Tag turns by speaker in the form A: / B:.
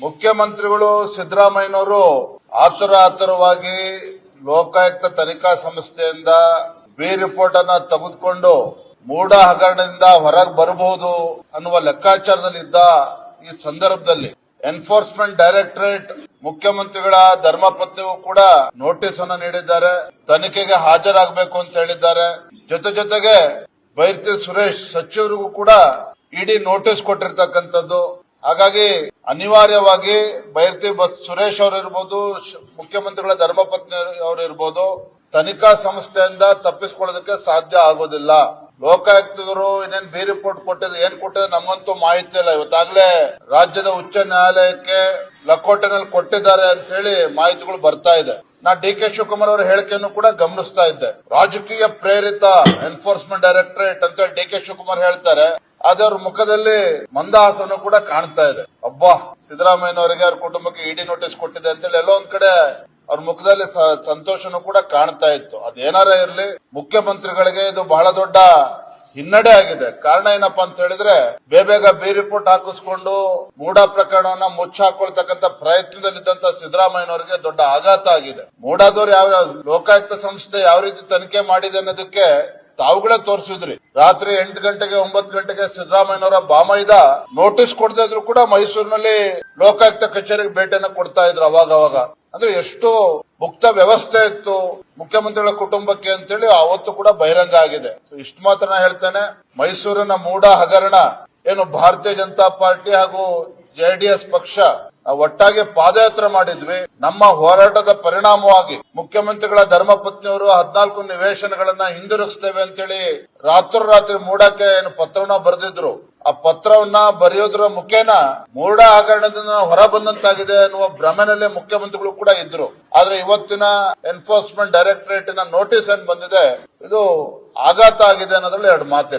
A: ಮುಖ್ಯಮಂತ್ರಿಗಳು ಸಿದ್ದರಾಮಯ್ಯನವರು ಆತುರ ಆತುರವಾಗಿ ಲೋಕಾಯುಕ್ತ ತನಿಖಾ ಸಂಸ್ಥೆಯಿಂದ ಬಿ ರಿಪೋರ್ಟ್ ಅನ್ನ ತೆಗೆದುಕೊಂಡು ಮೂಢ ಹಗರಣದಿಂದ ಹೊರಗೆ ಬರಬಹುದು ಅನ್ನುವ ಲೆಕ್ಕಾಚಾರದಲ್ಲಿದ್ದ ಈ ಸಂದರ್ಭದಲ್ಲಿ ಎನ್ಫೋರ್ಸ್ಮೆಂಟ್ ಡೈರೆಕ್ಟರೇಟ್ ಮುಖ್ಯಮಂತ್ರಿಗಳ ಧರ್ಮಪತ್ನಿಗೂ ಕೂಡ ನೋಟಿಸ್ ಅನ್ನು ನೀಡಿದ್ದಾರೆ. ತನಿಖೆಗೆ ಹಾಜರಾಗಬೇಕು ಅಂತ ಹೇಳಿದ್ದಾರೆ. ಜೊತೆ ಜೊತೆಗೆ ಬೈರ್ತಿ ಸುರೇಶ್ ಸಚಿವರಿಗೂ ಕೂಡ ಇಡಿ ನೋಟಿಸ್ ಕೊಟ್ಟಿರ್ತಕ್ಕಂಥದ್ದು. ಹಾಗಾಗಿ ಅನಿವಾರ್ಯವಾಗಿ ಬೈರ್ತಿ ಬಸ್ ಸುರೇಶ್ ಅವರು ಇರ್ಬೋದು, ಶ- ಮುಖ್ಯಮಂತ್ರಿಗಳ ಧರ್ಮಪತ್ನಿ ಅವರು ಇರ್ಬೋದು, ತನಿಖಾ ಸಂಸ್ಥೆಯಿಂದ ತಪ್ಪಿಸ್ಕೊಳ್ಳೋದಕ್ಕೆ ಸಾಧ್ಯ ಆಗೋದಿಲ್ಲ. ಲೋಕಾಯುಕ್ತರು ಇನ್ನೇನ್ ಬಿ ರಿಪೋರ್ಟ್ ಕೊಟ್ಟಿದ್ರು ಏನ್ ಕೊಟ್ಟಿದ್ರು ನಮಗಂತೂ ಮಾಹಿತಿ ಇಲ್ಲ. ಇವತ್ತಾಗ್ಲೇ ರಾಜ್ಯದ ಉಚ್ಚ ನ್ಯಾಯಾಲಯಕ್ಕೆ ಲಕೋಟೆನಲ್ಲಿ ಕೊಟ್ಟಿದ್ದಾರೆ ಅಂತ ಹೇಳಿ ಮಾಹಿತಿಗಳು ಬರ್ತಾ ಇದೆ. ನಾ ಡಿ ಕೆ ಶಿವಕುಮಾರ್ ಅವರ ಹೇಳಿಕೆಯನ್ನು ಕೂಡ ಗಮನಿಸ್ತಾ ಇದ್ದೆ. ರಾಜಕೀಯ ಪ್ರೇರಿತ ಎನ್ಫೋರ್ಸ್ಮೆಂಟ್ ಡೈರೆಕ್ಟರೇಟ್ ಅಂತ ಹೇಳಿ ಡಿ ಕೆ ಶಿವಕುಮಾರ್ ಹೇಳ್ತಾರೆ. ಅವ್ರ ಮುಖದಲ್ಲಿ ಮಂದಹಾಸನು ಕೂಡ ಕಾಣ್ತಾ ಇದೆ. ಅಬ್ಬಾ, ಸಿದ್ದರಾಮಯ್ಯನವರಿಗೆ ಅವ್ರ ಕುಟುಂಬಕ್ಕೆ ಇಡಿ ನೋಟಿಸ್ ಕೊಟ್ಟಿದೆ ಅಂತೇಳಿ ಎಲ್ಲೋ ಒಂದ್ ಕಡೆ ಅವ್ರ ಮುಖದಲ್ಲಿ ಸಂತೋಷನು ಕೂಡ ಕಾಣ್ತಾ ಇತ್ತು. ಅದೇನಾರ ಇರ್ಲಿ, ಮುಖ್ಯಮಂತ್ರಿಗಳಿಗೆ ಇದು ಬಹಳ ದೊಡ್ಡ ಹಿನ್ನಡೆ ಆಗಿದೆ. ಕಾರಣ ಏನಪ್ಪಾ ಅಂತ ಹೇಳಿದ್ರೆ ಬೇಬೇಗ ಬಿ ರಿಪೋರ್ಟ್ ಹಾಕಿಸ್ಕೊಂಡು ಮೂಡ ಪ್ರಕರಣವನ್ನ ಮುಚ್ಚಾಕೊಳ್ತಕ್ಕಂತ ಪ್ರಯತ್ನದಲ್ಲಿದ್ದಂತ ಸಿದ್ದರಾಮಯ್ಯನವರಿಗೆ ದೊಡ್ಡ ಆಘಾತ ಆಗಿದೆ. ಮೂಡಾದವ್ರು ಯಾವ, ಲೋಕಾಯುಕ್ತ ಸಂಸ್ಥೆ ಯಾವ ರೀತಿ ತನಿಖೆ ಮಾಡಿದೆ ಅನ್ನೋದಕ್ಕೆ ತಾವುಗಳೇ ತೋರಿಸಿದ್ರಿ. ರಾತ್ರಿ ಎಂಟು ಗಂಟೆಗೆ, ಒಂಬತ್ತು ಗಂಟೆಗೆ ಸಿದ್ದರಾಮಯ್ಯನವರ ಬಾಮೈದ ನೋಟಿಸ್ ಕೊಡದೇ ಇದ್ರು ಕೂಡ ಮೈಸೂರಿನಲ್ಲಿ ಲೋಕಾಯುಕ್ತ ಕಚೇರಿಗೆ ಭೇಟಿಯನ್ನು ಕೊಡ್ತಾ ಇದ್ರು ಅವಾಗ ಅವಾಗ. ಅಂದ್ರೆ ಎಷ್ಟು ಮುಕ್ತ ವ್ಯವಸ್ಥೆ ಇತ್ತು. ಮುಖ್ಯಮಂತ್ರಿಗಳ ಕುಟುಂಬಕ್ಕೆ ಅಂತೇಳಿ ಅವತ್ತು ಕೂಡ ಬಹಿರಂಗ ಆಗಿದೆ. ಇಷ್ಟು ಮಾತ್ರ ನಾ ಹೇಳ್ತೇನೆ. ಮೈಸೂರಿನ ಮೂಡ ಹಗರಣ ಏನು ಭಾರತೀಯ ಜನತಾ ಪಾರ್ಟಿ ಹಾಗೂ ಜೆಡಿಎಸ್ ಪಕ್ಷ ನಾವು ಒಟ್ಟಾಗಿ ಪಾದಯಾತ್ರೆ ಮಾಡಿದ್ವಿ. ನಮ್ಮ ಹೋರಾಟದ ಪರಿಣಾಮವಾಗಿ ಮುಖ್ಯಮಂತ್ರಿಗಳ ಧರ್ಮಪತ್ನಿಯವರು ಹದಿನಾಲ್ಕು ನಿವೇಶನಗಳನ್ನ ಹಿಂದಿರುಗಿಸ್ತೇವೆ ಅಂತೇಳಿ ರಾತ್ರೋರಾತ್ರಿ ಮೂಡಕ್ಕೆ ಏನು ಪತ್ರವನ್ನ ಬರೆದಿದ್ರು. ಆ ಪತ್ರವನ್ನ ಬರೆಯೋದ್ರ ಮುಖೇನ ಮೂಡ ಹಗರಣದಿಂದ ಹೊರ ಬಂದಂತಾಗಿದೆ ಅನ್ನುವ ಭ್ರಮೆನಲ್ಲೇ ಮುಖ್ಯಮಂತ್ರಿಗಳು ಕೂಡ ಇದ್ರು. ಆದ್ರೆ ಇವತ್ತಿನ ಎನ್ಫೋರ್ಸ್ಮೆಂಟ್ ಡೈರೆಕ್ಟರೇಟ್ನ ನೋಟಿಸ್ ಏನ್ ಬಂದಿದೆ? ಇದು ಆಘಾತ ಆಗಿದೆ ಅನ್ನೋದ್ರಲ್ಲಿ ಎರಡು ಮಾತಿಲ್ಲ.